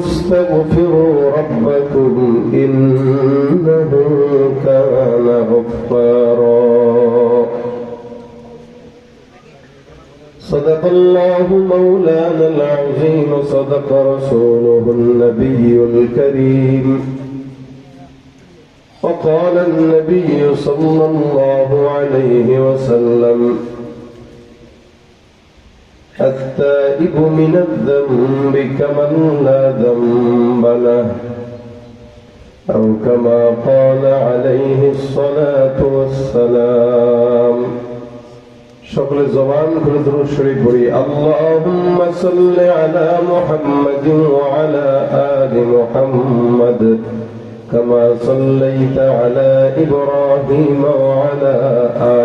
استغفروا ربكم إنه كان غفارا. صدق الله مولانا العظيم صدق رسوله النبي الكريم. وقال النبي صلى الله عليه وسلم التائب من الذنب كمن لا ذنب له أو كما قال عليه الصلاة والسلام সকলে জবান করে দরুদ শরীফ পড়ি আল্লাহুম্মা সাল্লি আলা মুহাম্মাদিন ওয়া আলা আলি মুহাম্মাদ كما صليت على إبراهيم وعلى آل إبراهيم